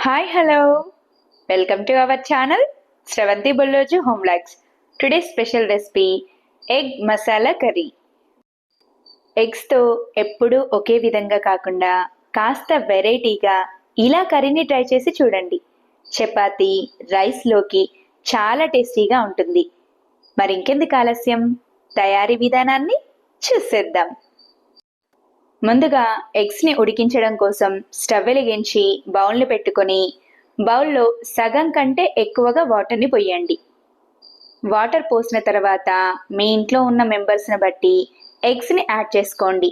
Hi hello welcome to our channel Sravanthi Bulloju home logs today special recipe egg masala curry ఎగ్స్తో ఎప్పుడూ ఒకే విధంగా కాకుండా కాస్త వెరైటీగా ఇలా కర్రీని ట్రై చేసి చూడండి. చపాతి రైస్లోకి చాలా టేస్టీగా ఉంటుంది. మరి ఇంకెందుకు ఆలస్యం? తయారీ విధానాన్ని చూసేద్దాం. ముందుగా ఎగ్స్ని ఉడికించడం కోసం స్టవ్ వెలిగించి బౌల్ని పెట్టుకొని బౌల్లో సగం కంటే ఎక్కువగా వాటర్ని పోయండి. వాటర్ పోసిన తర్వాత మీ ఇంట్లో ఉన్న మెంబర్స్ని బట్టి ఎగ్స్ని యాడ్ చేసుకోండి.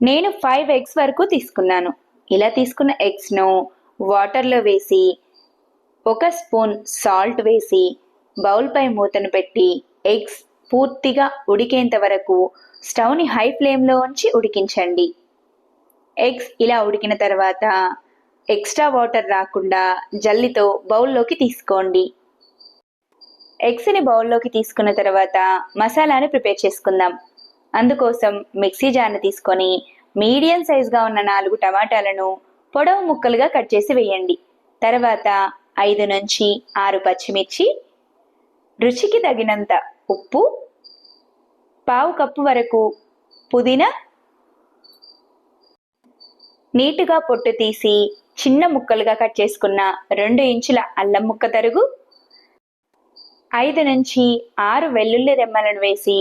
నేను ఫైవ్ ఎగ్స్ వరకు తీసుకున్నాను. ఇలా తీసుకున్న ఎగ్స్ను వాటర్లో వేసి ఒక స్పూన్ సాల్ట్ వేసి బౌల్పై మూతను పెట్టి ఎగ్స్ పూర్తిగా ఉడికేంత వరకు స్టవ్ని హై ఫ్లేమ్లో ఉంచి ఉడికించండి. ఎగ్స్ ఇలా ఉడికిన తర్వాత ఎక్స్ట్రా వాటర్ రాకుండా జల్లితో బౌల్లోకి తీసుకోండి. ఎగ్స్ని బౌల్లోకి తీసుకున్న తర్వాత మసాలాను ప్రిపేర్ చేసుకుందాం. అందుకోసం మిక్సీ జార్ని తీసుకొని మీడియం సైజ్గా ఉన్న నాలుగు టమాటాలను పొడవు ముక్కలుగా కట్ చేసి వేయండి. తర్వాత ఐదు నుంచి ఆరు పచ్చిమిర్చి రుచికి తగినంత ఉప్పు పావు కప్పు వరకు పుదీనా నీటుగా పొట్టు తీసి చిన్న ముక్కలుగా కట్ చేసుకున్న రెండు ఇంచుల అల్లం ముక్క తరుగు ఐదు నుంచి ఆరు వెల్లుల్లి రెమ్మలను వేసి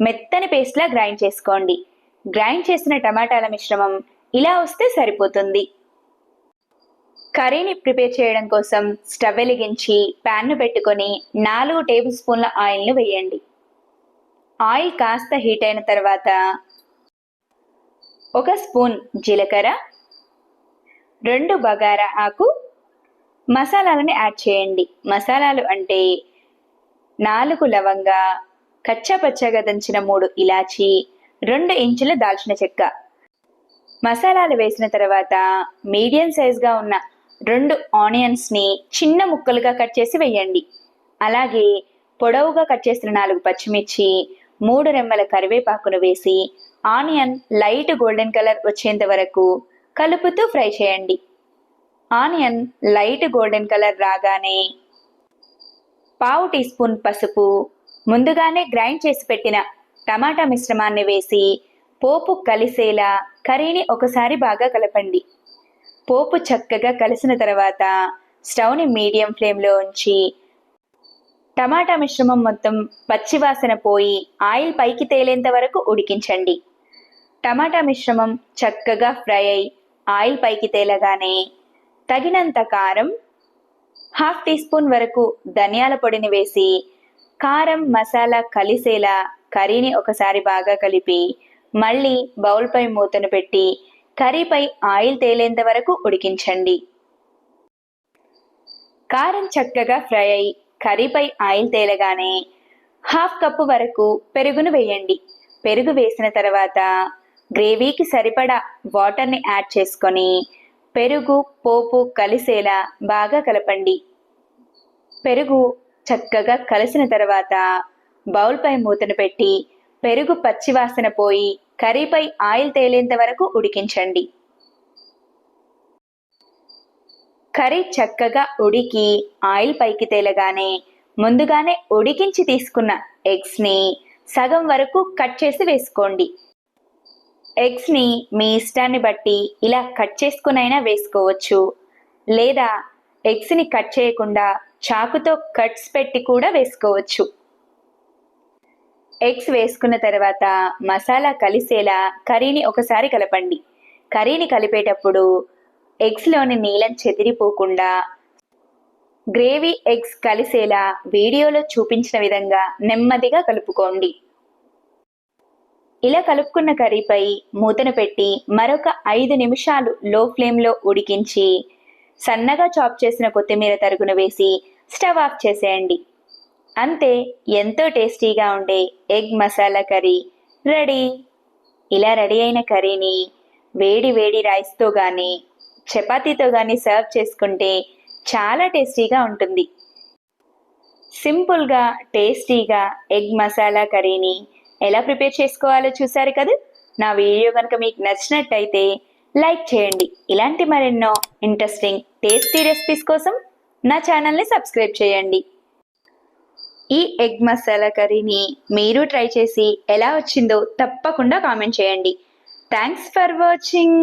మెత్తని పేస్ట్లా గ్రైండ్ చేసుకోండి. గ్రైండ్ చేసిన టమాటాల మిశ్రమం ఇలా వస్తే సరిపోతుంది. కర్రీని ప్రిపేర్ చేయడం కోసం స్టవ్ వెలిగించి ప్యాన్ను పెట్టుకొని నాలుగు టేబుల్ స్పూన్ల ఆయిల్ను వేయండి. ఆయిల్ కాస్త హీట్ అయిన తర్వాత ఒక స్పూన్ జీలకర్ర రెండు బగారా ఆకు మసాలాలని యాడ్ చేయండి. మసాలాలు అంటే నాలుగు లవంగా కచ్చపచ్చగా దంచిన మూడు ఇలాచి రెండు ఇంచుల దాల్చిన చెక్క. మసాలాలు వేసిన తర్వాత మీడియం సైజ్గా ఉన్న రెండు ఆనియన్స్ని చిన్న ముక్కలుగా కట్ చేసి వేయండి. అలాగే పొడవుగా కట్ చేసిన నాలుగు పచ్చిమిర్చి మూడు రెమ్మల కరివేపాకును వేసి ఆనియన్ లైట్ గోల్డెన్ కలర్ వచ్చేంత వరకు కలుపుతూ ఫ్రై చేయండి. ఆనియన్ లైట్ గోల్డెన్ కలర్ రాగానే పావు టీ స్పూన్ పసుపు ముందుగానే గ్రైండ్ చేసి పెట్టిన టమాటా మిశ్రమాన్ని వేసి పోపు కలిసేలా కర్రీని ఒకసారి బాగా కలపండి. పోపు చక్కగా కలిసిన తర్వాత స్టవ్ని మీడియం ఫ్లేమ్లో ఉంచి టమాటా మిశ్రమం మొత్తం పచ్చివాసన పోయి ఆయిల్ పైకి తేలేంత వరకు ఉడికించండి. టమాటా మిశ్రమం చక్కగా ఫ్రై అయి ఆయిల్ పైకి తేలగానే తగినంత కారం హాఫ్ టీ స్పూన్ వరకు ధనియాల పొడిని వేసి కారం మసాలా కలిసేలా కర్రీని ఒకసారి బాగా కలిపి మళ్ళీ బౌల్పై మూతను పెట్టి కర్రీపై ఆయిల్ తేలేంత వరకు ఉడికించండి. కారం చక్కగా ఫ్రై అయి కర్రీపై ఆయిల్ తేలగానే హాఫ్ కప్పు వరకు పెరుగును వేయండి. పెరుగు వేసిన తర్వాత గ్రేవీకి సరిపడా వాటర్ని యాడ్ చేసుకొని పెరుగు పోపు కలిసేలా బాగా కలపండి. పెరుగు చక్కగా కలిసిన తర్వాత బౌల్పై మూతను పెట్టి పెరుగు పచ్చివాసన పోయి కర్రీపై ఆయిల్ తేలేంత వరకు ఉడికించండి. కర్రీ చక్కగా ఉడికి ఆయిల్ పైకి తేలగానే ముందుగానే ఉడికించి తీసుకున్న ఎగ్స్ని సగం వరకు కట్ చేసి వేసుకోండి. ఎగ్స్ని మీ ఇష్టాన్ని బట్టి ఇలా కట్ చేసుకునైనా వేసుకోవచ్చు. లేదా ఎగ్స్ని కట్ చేయకుండా చాకుతో కట్స్ పెట్టి కూడా వేసుకోవచ్చు. ఎగ్స్ వేసుకున్న తర్వాత మసాలా కలిసేలా కర్రీని ఒకసారి కలపండి. కర్రీని కలిపేటప్పుడు ఎగ్స్లోని నీలం చెదిరిపోకుండా గ్రేవీ ఎగ్స్ కలిసేలా వీడియోలో చూపించిన విధంగా నెమ్మదిగా కలుపుకోండి. ఇలా కలుపుకున్న కర్రీపై మూతను పెట్టి మరొక ఐదు నిమిషాలు లో ఫ్లేమ్లో ఉడికించి సన్నగా చాప్ చేసిన కొత్తిమీర తరుగును వేసి స్టవ్ ఆఫ్ చేసేయండి. అంతే ఎంతో టేస్టీగా ఉండే ఎగ్ మసాలా కర్రీ. రెడీ? ఇలా రెడీ అయిన కర్రీని వేడి వేడి రైస్తో కానీ చపాతీతో కానీ సర్వ్ చేసుకుంటే చాలా టేస్టీగా ఉంటుంది. సింపుల్గా టేస్టీగా ఎగ్ మసాలా కర్రీని ఎలా ప్రిపేర్ చేసుకోవాలో చూసారు కదా? నా వీడియో కనుక మీకు నచ్చినట్టయితే లైక్ చేయండి. ఇలాంటి మరెన్నో ఇంట్రెస్టింగ్ టేస్టీ రెసిపీస్ కోసం నా ఛానల్ని సబ్స్క్రైబ్ చేయండి. ఈ ఎగ్ మసాలా కర్రీని మీరు ట్రై చేసి ఎలా వచ్చిందో తప్పకుండా కామెంట్ చేయండి. Thanks for watching